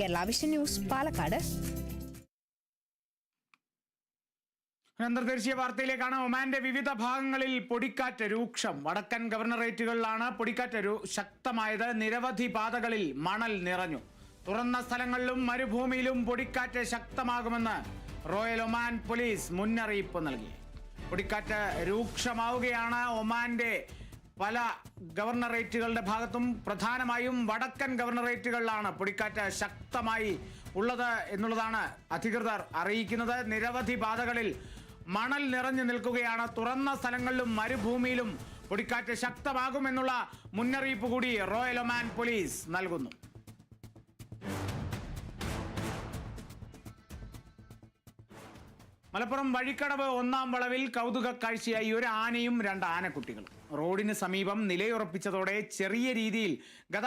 Kerala vision news Palakkad. അന്തർദേശീയ വാർത്തയിലേക്കാണ് ഒമാന്റെ വിവിധ ഭാഗങ്ങളിൽ പൊടിക്കാറ്റ് രൂക്ഷം. വടക്കൻ ഗവർണറേറ്റുകളിലാണ് പൊടിക്കാറ്റ് ശക്തമായത്. നിരവധി പാതകളിൽ മണൽ നിറഞ്ഞു. തുറന്ന സ്ഥലങ്ങളിലും മരുഭൂമിയിലും പൊടിക്കാറ്റ് ശക്തമാകുമെന്ന് റോയൽ ഒമാൻ പോലീസ് മുന്നറിയിപ്പ് നൽകി. പൊടിക്കാറ്റ് രൂക്ഷമാവുകയാണ് ഒമാന്റെ പല ഗവർണറേറ്റുകളുടെ ഭാഗത്തും പ്രധാനമായും വടക്കൻ ഗവർണറേറ്റുകളിലാണ് പൊടിക്കാറ്റ് ശക്തമായി ഉള്ളത് എന്നുള്ളതാണ് അധികൃതർ അറിയിക്കുന്നത്. നിരവധി പാതകളിൽ മണൽ നിറഞ്ഞു നിൽക്കുകയാണ്. തുറന്ന സ്ഥലങ്ങളിലും മരുഭൂമിയിലും പൊടിക്കാറ്റ് ശക്തമാകുമെന്നുള്ള മുന്നറിയിപ്പ് കൂടി റോയൽ ഒമാൻ പോലീസ് നൽകുന്നു. മലപ്പുറം വഴിക്കടവ് ഒന്നാം വളവിൽ കൗതുക കാഴ്ചയായി ഒരു ആനയും രണ്ട് ആനക്കുട്ടികളും. റോഡിന് സമീപം നിലയുറപ്പിച്ചതോടെ ചെറിയ രീതിയിൽ ഗതാ